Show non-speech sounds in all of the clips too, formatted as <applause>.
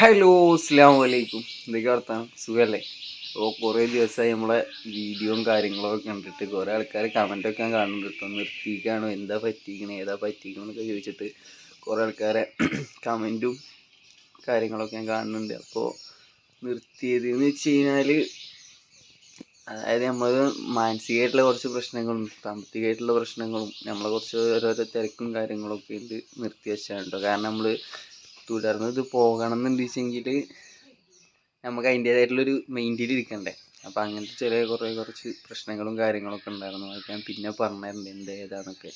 Hello അസ്സാം വലൈക്കും എന്തൊക്കെ വർത്താനം? സുഖമല്ലേ അപ്പോൾ കുറേ ദിവസമായി നമ്മളെ വീഡിയോയും കാര്യങ്ങളൊക്കെ കണ്ടിട്ട് കുറേ ആൾക്കാർ കമന്റൊക്കെ ഞാൻ കാണുന്നുണ്ട് കേട്ടോ. നിർത്തിക്കാണോ എന്താ പറ്റിക്കണേ ഏതാ പറ്റിക്കണമെന്നൊക്കെ ചോദിച്ചിട്ട് കുറേ ആൾക്കാരെ <clears throat> കമന്റും കാര്യങ്ങളൊക്കെ ഞാൻ കാണുന്നുണ്ട്. അപ്പോൾ നിർത്തിയത് എന്ന് വെച്ച് കഴിഞ്ഞാൽ അതായത് നമ്മൾ മാനസികമായിട്ടുള്ള കുറച്ച് പ്രശ്നങ്ങളും സാമ്പത്തികമായിട്ടുള്ള പ്രശ്നങ്ങളും നമ്മളെ കുറച്ച് ഓരോരോ തിരക്കും കാര്യങ്ങളൊക്കെ ഉണ്ട് നിർത്തി വെച്ചാണ് കേട്ടോ. കാരണം നമ്മൾ തുടർന്ന് ഇത് പോകണം എന്നുണ്ടെച്ചെങ്കിൽ നമുക്ക് അതിന്റേതായിട്ടുള്ളൊരു മൈൻഡിൽ ഇരിക്കണ്ടേ. അപ്പോൾ അങ്ങനത്തെ ചില കുറേ കുറച്ച് പ്രശ്നങ്ങളും കാര്യങ്ങളൊക്കെ ഉണ്ടായിരുന്നു. അതൊക്കെ ഞാൻ പിന്നെ പറഞ്ഞിട്ടുണ്ട് എന്ത് ഏതാന്നൊക്കെ.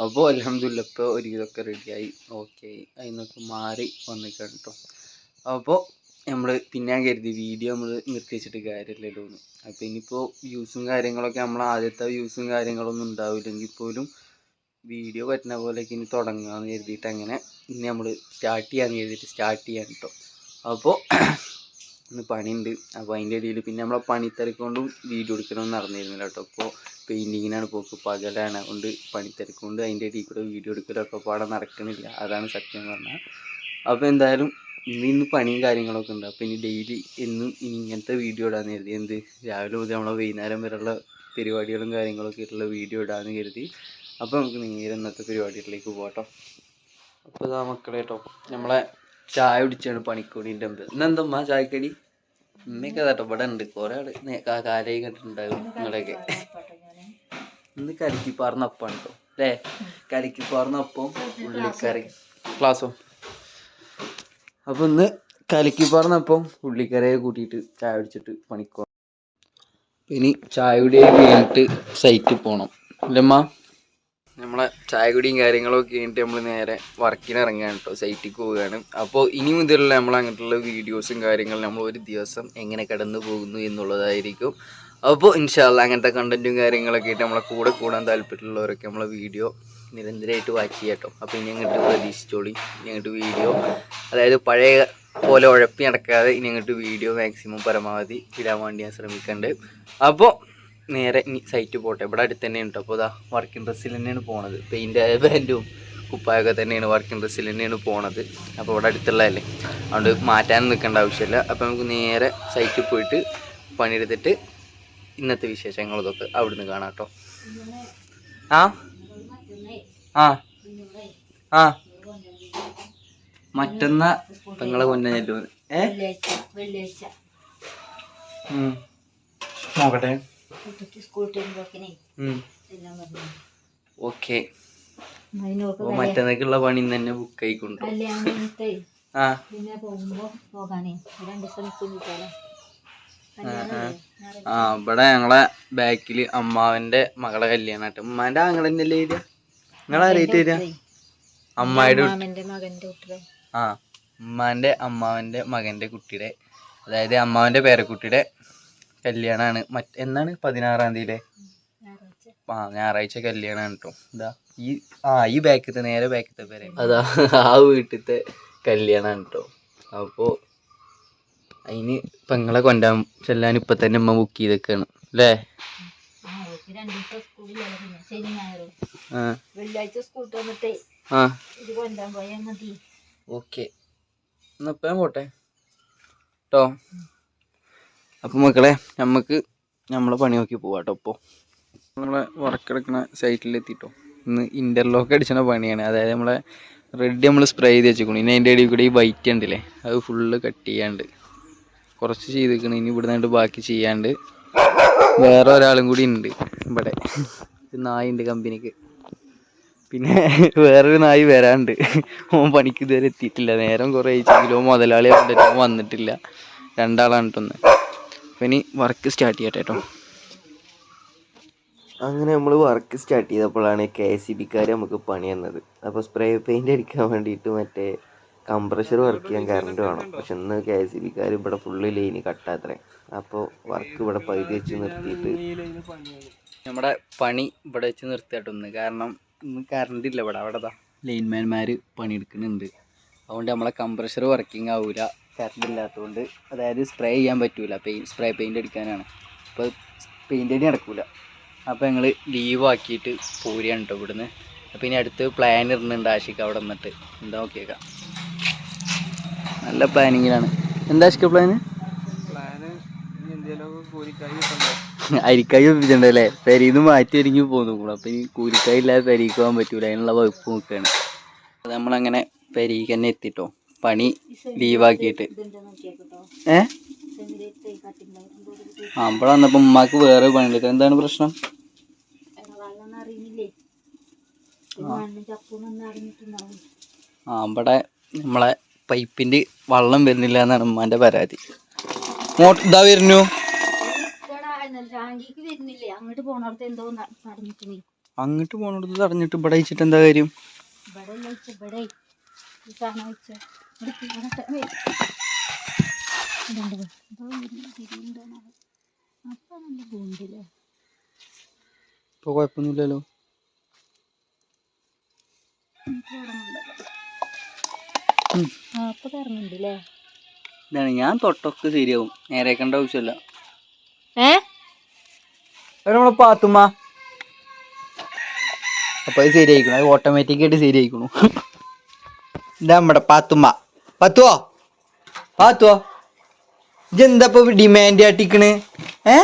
അപ്പോൾ അലഹമില്ല ഇപ്പോൾ ഒരു ഇതൊക്കെ റെഡിയായി ഓക്കെ ആയി നിന്നൊക്കെ മാറി വന്നിക്കാണ് കേട്ടോ അപ്പോൾ നമ്മൾ പിന്നെ കരുതി വീഡിയോ നമ്മൾ നിർത്തിച്ചിട്ട് കാര്യമില്ലല്ലോ എന്ന് അപ്പോൾ ഇനിയിപ്പോൾ വ്യൂസും കാര്യങ്ങളൊക്കെ നമ്മൾ ആദ്യത്തെ വ്യൂസും കാര്യങ്ങളൊന്നും ഉണ്ടാവില്ലെങ്കിൽ പോലും വീഡിയോ പറ്റുന്ന പോലെയൊക്കെ ഇനി തുടങ്ങാമെന്ന് കരുതിയിട്ട് അങ്ങനെ ഇനി നമ്മൾ സ്റ്റാർട്ട് ചെയ്യാമെന്ന് കരുതിയിട്ട് സ്റ്റാർട്ട് ചെയ്യാൻ കേട്ടോ അപ്പോൾ ഇന്ന് പണിയുണ്ട്. അപ്പോൾ അതിന്റെ ഇടയിൽ പിന്നെ നമ്മളെ പണിത്തിരക്കൊണ്ടും വീഡിയോ എടുക്കണമെന്ന് നടന്നിരുന്നില്ല കേട്ടോ അപ്പോൾ പെയിന്റിങ്ങിനാണ് പോക്ക് പകലാണ്. അതുകൊണ്ട് പണിത്തിരക്കൊണ്ട് അതിന്റെ ഇടയിൽ കൂടെ വീഡിയോ എടുക്കലൊക്കെ പാടെ നടക്കണില്ല. അതാണ് സത്യം എന്ന് പറഞ്ഞാൽ അപ്പോൾ എന്തായാലും ഇന്ന് ഇന്ന് പണിയും കാര്യങ്ങളൊക്കെ ഉണ്ട്. അപ്പോൾ ഇനി ഡെയിലി എന്നും ഇനി ഇങ്ങനത്തെ വീഡിയോ ഇടാമെന്ന് കരുതി. എന്ത്? രാവിലെ മുതൽ നമ്മളെ വൈകുന്നേരം വരെയുള്ള പരിപാടികളും കാര്യങ്ങളൊക്കെ ആയിട്ടുള്ള വീഡിയോ ഇടാമെന്ന് കരുതി. അപ്പോൾ നമുക്ക് നേരെ ഇന്നത്തെ പരിപാടിയിലേക്ക് പോകട്ടോ അപ്പോൾ ഇതാ മക്കളെ കേട്ടോ നമ്മളെ ചായ കുടിച്ചാണ് പണിക്കൂടിന്റെ മുമ്പ് ഇന്നെന്തമ്മ ചായക്കടി? ഉമ്മയൊക്കെ കേട്ടോ ഇവിടെ ഉണ്ട്. കുറേ കാ- കാലായി കണ്ടിട്ടുണ്ടാകും നിങ്ങളെയൊക്കെ. ഇന്ന് കലക്കി പാർന്ന അപ്പാണ് കേട്ടോ അല്ലേ കലക്കി പാർന്ന അപ്പം ഉള്ളിക്കറി. ക്ലാസ്സോ? അപ്പോൾ ഇന്ന് കലക്കി പാർന്ന അപ്പം ഉള്ളിക്കറിയെ കൂട്ടിയിട്ട് ചായ കുടിച്ചിട്ട് പണിക്കോ ഇനി ചായ കുടി കഴിഞ്ഞിട്ട് സൈറ്റിൽ പോകണം അല്ലമ്മ നമ്മളെ ചായ കുടിയും കാര്യങ്ങളൊക്കെ കഴിഞ്ഞിട്ട് നമ്മൾ നേരെ വർക്കിന് ഇറങ്ങുകയാണ് കേട്ടോ സൈറ്റിക്ക് പോവുകയാണ്. അപ്പോൾ ഇനി മുതലുള്ള നമ്മൾ അങ്ങോട്ടുള്ള വീഡിയോസും കാര്യങ്ങളും നമ്മൾ ഒരു ദിവസം എങ്ങനെ കടന്നു പോകുന്നു എന്നുള്ളതായിരിക്കും. അപ്പോൾ ഇൻഷാല്ല അങ്ങനത്തെ കണ്ടന്റും കാര്യങ്ങളൊക്കെ ആയിട്ട് നമ്മളെ കൂടെ കൂടാൻ താല്പര്യമുള്ളവരൊക്കെ നമ്മളെ വീഡിയോ നിരന്തരമായിട്ട് വാച്ച് ചെയ്യാം കേട്ടോ അപ്പോൾ ഇനി അങ്ങോട്ട് പ്രതീക്ഷിച്ചോളി ഇനി അങ്ങോട്ട് വീഡിയോ അതായത് പഴയ പോലെ ഉഴപ്പി നടക്കാതെ ഇനി അങ്ങോട്ട് വീഡിയോ മാക്സിമം പരമാവധി ഇടാൻ വേണ്ടി ഞാൻ ശ്രമിക്കുന്നുണ്ട് അപ്പോൾ നേരെ ഇനി സൈറ്റ് പോട്ടെ. ഇവിടെ അടുത്ത് തന്നെയാണ് കേട്ടോ അപ്പോൾ ഇതാ വർക്കിംഗ് ഡ്രസ്സിൽ തന്നെയാണ് പോണത്. പെയിന്റ് പാന്റും കുപ്പായൊക്കെ തന്നെയാണ് വർക്കിംഗ് ഡ്രസ്സിൽ തന്നെയാണ് പോണത്. അപ്പോൾ ഇവിടെ അടുത്തുള്ളതല്ലേ. അതുകൊണ്ട് മാറ്റാൻ നിൽക്കേണ്ട ആവശ്യമില്ല. അപ്പോൾ നമുക്ക് നേരെ സൈറ്റിൽ പോയിട്ട് പണിയെടുത്തിട്ട് ഇന്നത്തെ വിശേഷങ്ങൾ ഇതൊക്കെ അവിടുന്ന് കാണാം കേട്ടോ ആ? ആ. ആ. മറ്റന്ന പെങ്ങളെ കൊണ്ടല്ലോ ഏ. നോക്കട്ടെ. സ്കൂൾ ടൈമിലൊക്കെ ഉം. എല്ലാം പറഞ്ഞു ഓക്കെ അതിനോക്ക് അപ്പോൾ മറ്റന്നേക്കുള്ള പണി തന്നെ ബുക്ക് ആയിക്കൊണ്ട്. പിന്നെ പോകുമ്പോ പോകാനേ. രണ്ട് ദിവസം നിൽക്കുന്നില്ല ആ ഇവിടെ ഞങ്ങളെ ബാക്കിൽ അമ്മാവന്റെ മകളെ കല്യാണായിട്ട്. ഉമ്മാന്റെ ആങ്ങളെ തന്നെയല്ലേ ഏരിയ നിങ്ങളെ അറിയിട്ട് വരിക? അമ്മായിയുടെ ആ ഉമ്മാന്റെ അമ്മാവന്റെ മകന്റെ കുട്ടിയുടെ അതായത് അമ്മാവന്റെ പേരക്കുട്ടിയുടെ കല്യാണമാണ് മറ്റ് എന്നാണ് പതിനാറാം തീയതി ആ ഞായറാഴ്ച കല്യാണമാണ് കേട്ടോ ഇതാ ഈ ആ ഈ ബാക്കത്തെ നേരെ ബാക്കത്തെ പേരെ. അതാ <laughs> ആ വീട്ടിലത്തെ കല്യാണമാണ് കേട്ടോ അപ്പോൾ അതിന് പെങ്ങളെ കൊണ്ടാൻ ചെല്ലാൻ ഇപ്പം തന്നെ അമ്മ ബുക്ക് ചെയ്തൊക്കെയാണ് അല്ലേ ഓക്കെ എന്നാ ഇപ്പം ഞാൻ പോട്ടെ. കേട്ടോ അപ്പം മക്കളെ നമുക്ക് നമ്മളെ പണി നോക്കി പോവാട്ടോ ഇപ്പോൾ നമ്മളെ വർക്കെടുക്കുന്ന സൈറ്റിലെത്തിട്ടോ. ഇന്ന് ഇന്റർലോക്ക് അടിച്ചുന്ന പണിയാണ്. അതായത് നമ്മളെ റെഡ് നമ്മൾ സ്പ്രേ ചെയ്ത് വെച്ചേക്കണു. ഇനി അതിന്റെ ഇടയിൽ കൂടി ഈ വൈറ്റ് ഉണ്ടല്ലേ അത് ഫുള്ള് കട്ട് ചെയ്യാണ്ട്. കുറച്ച് ചെയ്തേക്കണ്. ഇനി ഇവിടെ നിന്നിട്ട് ബാക്കി ചെയ്യാണ്ട് വേറെ ഒരാളും കൂടി ഉണ്ട് ഇവിടെ. നായ നായുണ്ട് കമ്പനിക്ക്. പിന്നെ വേറൊരു നായി വരാണ്ട്. ഓൻ പണിക്ക് ഇതുവരെ എത്തിയിട്ടില്ല. നേരം കുറേ അയച്ചെങ്കിലും മുതലാളി വന്നിട്ടില്ല. രണ്ടാളാണ് കേട്ടൊന്ന് അപ്പം ഇനി വർക്ക് സ്റ്റാർട്ട് ചെയ്യട്ടെ കേട്ടോ അങ്ങനെ നമ്മൾ വർക്ക് സ്റ്റാർട്ട് ചെയ്തപ്പോഴാണ് കെ എസ് സി ബിക്കാർ നമുക്ക് പണി തന്നത്. അപ്പോൾ സ്പ്രേ പെയിന്റ് അടിക്കാൻ വേണ്ടിയിട്ട് മറ്റേ കംപ്രഷർ വർക്ക് ചെയ്യാൻ കറണ്ട് വേണം. പക്ഷെ ഇന്ന് കെ എസ് സി ബിക്കാർ ഇവിടെ ഫുള്ള് ലൈന് കട്ടാത്രേ അപ്പോൾ വർക്ക് ഇവിടെ പകുതി വെച്ച് നിർത്തിയിട്ട് നമ്മുടെ പണി ഇവിടെ വെച്ച് നിർത്തിയിട്ടൊന്ന് കാരണം ഇന്ന് കറണ്ട് ഇല്ല ഇവിടെ. അവിടെ ലൈൻമാൻമാർ പണിയെടുക്കുന്നുണ്ട്. അതുകൊണ്ട് നമ്മളെ കംപ്രഷർ വർക്കിംഗ് ആവില്ല കറണ്ട് ഇല്ലാത്തതുകൊണ്ട് അതായത് സ്പ്രേ ചെയ്യാൻ പറ്റില്ല പെയിൻ സ്പ്രേ പെയിന്റ് അടിക്കാനാണ്. അപ്പോൾ പെയിന്റ് അടി നടക്കില്ല അപ്പോൾ ഞങ്ങൾ ലീവ് ആക്കിയിട്ട് പോരുകയാണ് കേട്ടോ ഇവിടുന്ന്. അപ്പോൾ ഇനി അടുത്ത് പ്ലാൻ ഇടുന്നുണ്ട് ആഷിക്ക് അവിടെ വന്നിട്ട് എന്താ നോക്കിയേക്കാം. നല്ല പ്ലാനിങ്ങിലാണ് എന്താ ആശിക്ക പ്ലാന് <laughs> അരിക്കായി ഒപ്പിച്ചിട്ടുണ്ടല്ലേ പെരീന്ന് മാറ്റി ഒരുങ്ങി പോന്നു അപ്പൊ ഇനി കൂലിക്കായി ഇല്ലാതെ പെരീക്ക് പോകാൻ പറ്റൂല. അതിനുള്ള വകുപ്പ് നോക്കുകയാണ് അത് നമ്മളങ്ങനെ പെരീക്ക് തന്നെ എത്തിട്ടോ. പണി ലീവാക്കിയിട്ട്. ഏ? അവിടെ വന്നപ്പോ ഉമ്മാക്ക് വേറെ പണിയുണ്ട്. എന്താണ് പ്രശ്നം? അമ്പടെ ആ നമ്മളെ പൈപ്പിന്റെ വള്ളം വരുന്നില്ല എന്നാണ് ഉമ്മാന്റെ പരാതി. ഇതാ വരുന്നു. അങ്ങോട്ട് പോണടത്ത് എന്തോ അങ്ങോട്ട് തടഞ്ഞിട്ട് ഇവിടെ അയച്ചിട്ട് എന്താ കാര്യം? ഇവിടെ. ഈ സാധനം വെച്ച. ഇപ്പൊ കുഴപ്പമൊന്നുമില്ലല്ലോ. ഇതാണ്. ഞാൻ തൊട്ടൊക്കെ ശരിയാവും. നേരേക്കേണ്ട ആവശ്യമില്ല. ഏ? നമ്മളെ പാത്തുമ്മ. അപ്പൊ അത് ശരിയായിക്കണു. അത് ഓട്ടോമാറ്റിക് ആയിട്ട് ശരിയായിക്കണു. <laughs> ഇതാ നമ്മുടെ പാത്തുമ്മ. പാത്തുവോ? പാത്തുവോ? ഇതെന്താ ഇപ്പൊ ഡിമാൻഡ് ആട്ടിക്കണ് ഏ?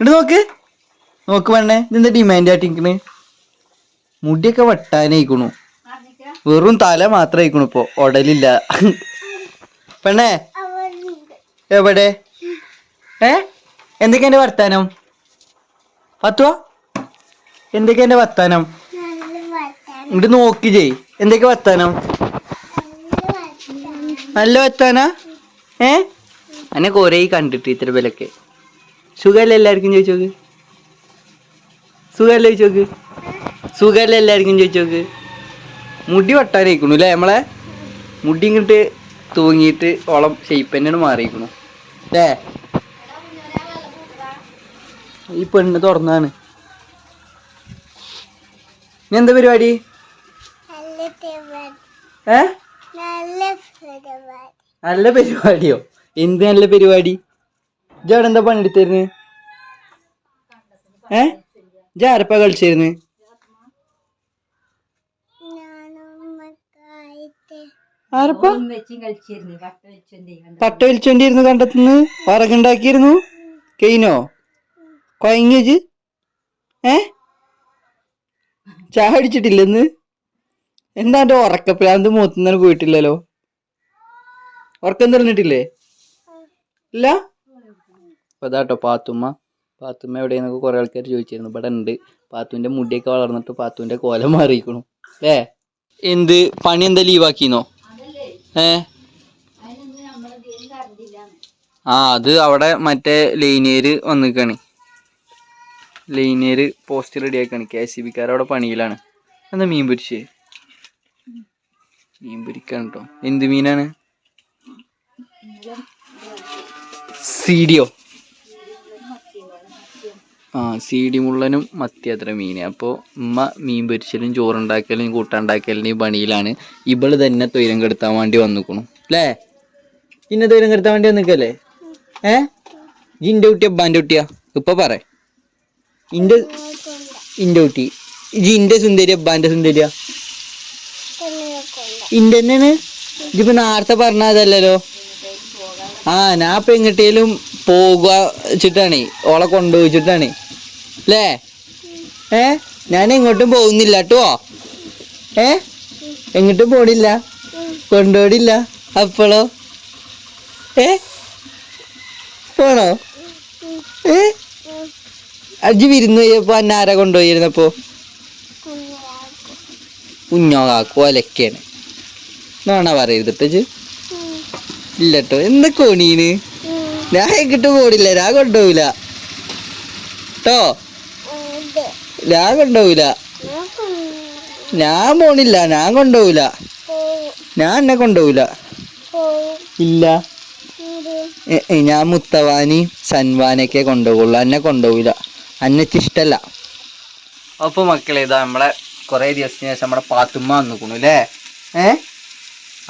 ഇട്ട് നോക്ക്. നോക്ക് വേണേ ഇതെന്താ ഡിമാൻഡ് ആട്ടിക്കണ് മുടിയൊക്കെ വെട്ടാനായിക്കണു. വെറും തല മാത്രം ആയിക്കണു ഇപ്പൊ. ഉടലില്ല പെണ്ണേ എവിടെ? ഏ? എന്തൊക്കെയാ എന്റെ വർത്താനം? പത്തുവോ? എന്തൊക്കെയാ എന്റെ വർത്താനം? ഇങ്ങോട്ട് നോക്കി ചെയ് എന്തൊക്കെ വർത്താനം? നല്ല വെത്താനാ? ഏ? അങ്ങനെ കൊറേ കണ്ടിട്ട് ഇത്ര വിലക്ക്. സുഖല്ലേ എല്ലാവർക്കും ചോദിച്ചോക്ക് സുഖല്ലേ ചോദിച്ചോക്ക് സുഖല്ലേ എല്ലാവർക്കും ചോദിച്ചോക്ക് മുടി വെട്ടാനായിക്കണു അല്ലേ നമ്മളെ? മുടി ഇങ്ങോട്ട് തൂങ്ങിയിട്ട് ഓളം ഷെയ്പ്പ് തന്നെയാണ് മാറിയിരിക്കണു. അല്ലേ ഈ പെണ്ണ് തുറന്നാണ്. ഇനി എന്താ പരിപാടി? ഏ? നല്ല പരിപാടിയോ? എന്ത് നല്ല പരിപാടി? ഇജാടെ എന്താ പണിയെടുത്തിരുന്ന്? ഏ? ജാരപ്പ കളിച്ചിരുന്ന്? ആരപ്പ? കട്ട വലിച്ചോണ്ടിരുന്നു കണ്ടത്തുനിന്ന് വറകുണ്ടാക്കിയിരുന്നു? കെയിനോ? കൊയങ്ങിയജ് ഏ? ചായ അടിച്ചിട്ടില്ലെന്ന് എന്താ എന്റെ ഉറക്കപ്പിലാന്ത് മൂത്തുന്നതിന് പോയിട്ടില്ലല്ലോ. ഉറക്കം തെളിഞ്ഞിട്ടില്ലേ? ഇല്ല? അപ്പൊ അതാട്ടോ പാത്തുമ്മ. പാത്തുമ്മ എവിടെയെന്നൊക്കെ കുറെ ആൾക്കാർ ചോദിച്ചിരുന്നു. ഇവിടെ ഉണ്ട് പാത്തുവിന്റെ മുടിയൊക്കെ വളർന്നിട്ട് പാത്തുവിന്റെ കോലം മാറിയിരിക്കണു. ഏ എന്ത്? പണി എന്താ ലീവാക്കിന്നോ ഏ? ആ അത് അവിടെ മറ്റേ ലൈനിയർ വന്നിക്കാണ്. ലൈനിയർ പോസ്റ്റ് റെഡിയാക്കാണ് കെ സി ബിക്കാർ അവിടെ പണിയിലാണ്. എന്താ മീൻ പൊരിച്ചേ? മീൻ പിടിക്കാൻ കേട്ടോ എന്ത് മീനാണ്? സീഡിയോ? ആ സി ഡി മുള്ളനും മത്തി അത്ര മീൻ അപ്പോൾ ഉമ്മ മീൻ പൊരിച്ചലും ചോറുണ്ടാക്കലും കൂട്ടുണ്ടാക്കലിനും ഈ പണിയിലാണ്. ഇവൾ തന്നെ തൊയിരം കെടുത്താൻ വേണ്ടി വന്നിക്കണു. അല്ലേ ഇന്ന തൊയിരം കെടുത്താൻ വേണ്ടി വന്നിക്കല്ലേ? ഏ? ജിന്റെ കുട്ടി അബ്ബാന്റെ കുട്ടിയാ? ഇപ്പൊ പറ. ഇന്റെ ഇന്റെ കുട്ടി. ജിന്റെ സുന്ദരി അബ്ബാന്റെ സുന്ദരിയാ? ഇന്റെ തന്നെയാണ് ഇതിപ്പോ നേരത്തെ പറഞ്ഞതല്ലല്ലോ. ആ ഞാൻ ഇപ്പൊ എങ്ങട്ടേലും പോകുക വെച്ചിട്ടാണ്. ഓളെ കൊണ്ടുപോയിച്ചിട്ടാണ് അല്ലേ ഏ? ഞാൻ എങ്ങോട്ടും പോകുന്നില്ല കേട്ടോ ഏ? എങ്ങോട്ടും പോണില്ല. കൊണ്ടുപോടില്ല അപ്പോളോ? ഏ? പോണോ? ഏ? അജി വിരുന്ന് പോയപ്പോ അന്നാരെ കൊണ്ടുപോയിരുന്നപ്പോ കുഞ്ഞോ കാക്കോ അലക്കാണ് പറയരുതിട്ട് ഇല്ലട്ടോ. എന്താ കോണീന് ഞാൻ കിട്ടു പോണില്ല. ഞാൻ കൊണ്ടുപോവില്ല കേട്ടോ ഞാൻ കൊണ്ടുപോവില്ല ഞാൻ പോണില്ല. ഞാൻ കൊണ്ടുപോവില്ല ഞാൻ എന്നെ കൊണ്ടുപോവില്ല ഇല്ല. ഞാൻ മുത്തവാനി സൻവാനൊക്കെ കൊണ്ടുപോകുള്ളൂ എന്നെ കൊണ്ടുപോവില്ല അന്നെ ഇഷ്ടല്ല അപ്പൊ മക്കളെ ഇതാ നമ്മളെ കൊറേ ദിവസത്തിന് ശേഷം നമ്മുടെ പാത്തുമ്മ വന്നിക്കണു അല്ലേ? ഏ?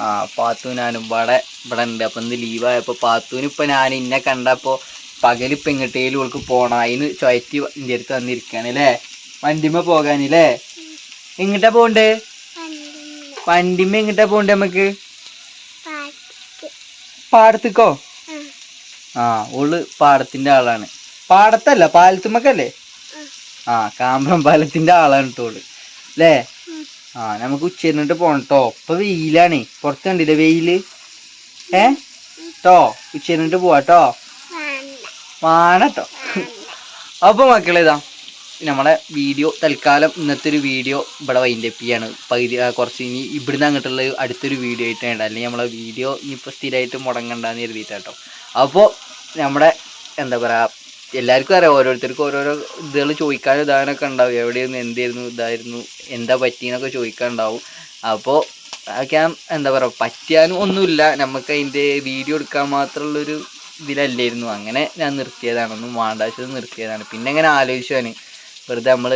ആ പാത്തു ഞാനും ഇവിടെ ഇവിടെ ഉണ്ട്. അപ്പൊ ഇന്ന് ലീവായപ്പോ പാത്തുവിന് ഇപ്പൊ ഞാൻ ഇന്നെ കണ്ടപ്പോൾ പകലിപ്പം ഇങ്ങോട്ടേലും ഓൾക്ക് പോകണം അതിന് ചുയറ്റി എന്റെ അടുത്ത് വന്നിരിക്കാണ് അല്ലേ? വണ്ടിമ്മ പോകാനില്ലേ എങ്ങിട്ടാ പോണ്ടേ? വണ്ടിമ്മ എങ്ങിട്ടാ പോണ്ടേ നമുക്ക് പാടത്തേക്കോ? ആ ഓൾ പാടത്തിന്റെ ആളാണ്. പാടത്തല്ല പാലത്തുമ്മക്കല്ലേ? ആ. കാമ്പ്രം പാലത്തിന്റെ ആളാണ് തോൾ അല്ലേ ആ നമുക്ക് ഉച്ചരിഞ്ഞിട്ട് പോണട്ടോ ഇപ്പൊ വെയിലാണ്. പുറത്ത് കണ്ടില്ലേ വെയിൽ? ഏ? ട്ടോ ഉച്ചരിഞ്ഞിട്ട് പോവാട്ടോ വാണട്ടോ അപ്പൊ മക്കളേതാ നമ്മളെ വീഡിയോ തൽക്കാലം ഇന്നത്തെ ഒരു വീഡിയോ ഇവിടെ വൈൻഡപ്പ് ചെയ്യാണ്. പകുതി കുറച്ച് ഇനി ഇവിടുന്ന് അങ്ങോട്ടുള്ള അടുത്തൊരു വീഡിയോ ആയിട്ട് വേണ്ട അല്ലെങ്കിൽ നമ്മളെ വീഡിയോ ഇനിയിപ്പോൾ സ്ഥിരമായിട്ട് മുടങ്ങണ്ടെന്ന് കരുതിയിട്ടാട്ടോ അപ്പോൾ നമ്മുടെ എന്താ പറയുക എല്ലാവർക്കും അറിയാം ഓരോരുത്തർക്കും ഓരോരോ ഇതുകൾ ചോദിക്കാനും ഇതാകാനൊക്കെ ഉണ്ടാവും. എവിടെയായിരുന്നു എന്തായിരുന്നു ഇതായിരുന്നു എന്താ പറ്റിയെന്നൊക്കെ ചോദിക്കാനുണ്ടാവും. അപ്പോൾ അതൊക്കെ എന്താ പറയുക പറ്റിയാലും ഒന്നുമില്ല. നമുക്ക് അതിന്റെ വീഡിയോ എടുക്കാൻ മാത്രമുള്ളൊരു ഇതിലല്ലായിരുന്നു. അങ്ങനെ ഞാൻ നിർത്തിയതാണ്. ഒന്നും വേണ്ടാച്ചത് നിർത്തിയതാണ്. പിന്നെ അങ്ങനെ ആലോചിച്ചു ഞാൻ വെറുതെ നമ്മൾ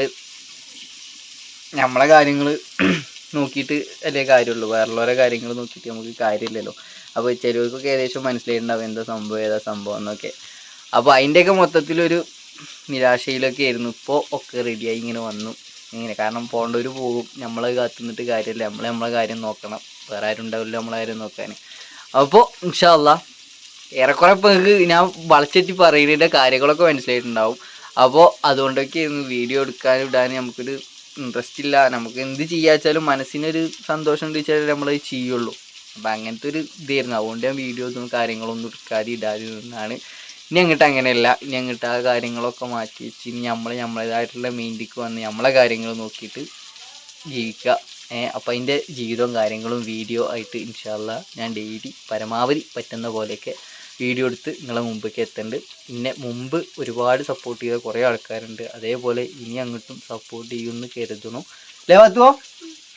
നമ്മളെ കാര്യങ്ങൾ <clears throat> നോക്കിയിട്ട് അല്ലേ കാര്യമുള്ളൂ. വേറുള്ളവരെ കാര്യങ്ങൾ നോക്കിയിട്ട് നമുക്ക് കാര്യമില്ലല്ലോ. അപ്പോൾ ചിലവർക്കൊക്കെ ഏകദേശം മനസ്സിലായിട്ടുണ്ടാവും എന്താ സംഭവം ഏതാ സംഭവം എന്നൊക്കെ. അപ്പോൾ അതിന്റെയൊക്കെ മൊത്തത്തിലൊരു നിരാശയിലൊക്കെ ആയിരുന്നു. ഇപ്പോൾ ഒക്കെ റെഡിയായി ഇങ്ങനെ വന്നു. ഇങ്ങനെ കാരണം പോകേണ്ടവർ പോകും. നമ്മൾ കാത്തുനിന്നിട്ട് കാര്യമില്ല നമ്മൾ നമ്മളെ കാര്യം നോക്കണം. വേറെ ആരും ഉണ്ടാവില്ല നമ്മളെ കാര്യം നോക്കാൻ അപ്പോൾ ഇൻഷാല്ല ഏറെക്കുറെ പേർക്ക് ഞാൻ വളച്ചെറ്റി പറയുന്നതിന്റെ കാര്യങ്ങളൊക്കെ മനസ്സിലായിട്ടുണ്ടാവും. അപ്പോൾ അതുകൊണ്ടൊക്കെയായിരുന്നു വീഡിയോ എടുക്കാനും ഇടാനും നമുക്കൊരു ഇൻട്രസ്റ്റ് ഇല്ല. നമുക്ക് എന്ത് ചെയ്യാച്ചാലും മനസ്സിനൊരു സന്തോഷം ഉണ്ട് വെച്ചാൽ നമ്മൾ ചെയ്യുള്ളൂ. അപ്പം അങ്ങനത്തെ ഒരു ഇതായിരുന്നു. അതുകൊണ്ട് ഞാൻ വീഡിയോസും കാര്യങ്ങളൊന്നും എടുക്കാതെ ഇടാതെ നിന്നാണ് ഇനി അങ്ങോട്ട് അങ്ങനെയല്ല. ഇനി അങ്ങോട്ട് ആ കാര്യങ്ങളൊക്കെ മാറ്റി വെച്ച് ഇനി നമ്മൾ നമ്മളേതായിട്ടുള്ള മെയിൻഡിക്ക് വന്ന് നമ്മളെ കാര്യങ്ങൾ നോക്കിയിട്ട് ജീവിക്കുക. ഏഹ് അപ്പം അതിന്റെ ജീവിതവും കാര്യങ്ങളും വീഡിയോ ആയിട്ട് ഇൻഷാല്ല ഞാൻ ഡെയിലി പരമാവധി പറ്റുന്ന പോലെയൊക്കെ വീഡിയോ എടുത്ത് നിങ്ങളെ മുമ്പേക്ക് എത്തുന്നുണ്ട് പിന്നെ മുമ്പ് ഒരുപാട് സപ്പോർട്ട് ചെയ്ത കുറേ ആൾക്കാരുണ്ട്. അതേപോലെ ഇനി അങ്ങോട്ടും സപ്പോർട്ട് ചെയ്യുമെന്ന് അല്ലേ പാത്തുവോ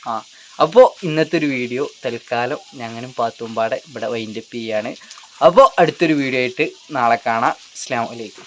ആ അപ്പോൾ ഇന്നത്തെ ഒരു വീഡിയോ തൽക്കാലം ഞങ്ങളും പാത്തുമ്പാടെ ഇവിടെ വൈൻഡപ്പ് ചെയ്യാണ്. അപ്പോൾ അടുത്തൊരു വീഡിയോ ആയിട്ട് നാളെ കാണാം. അസ്ലാം വലൈക്കും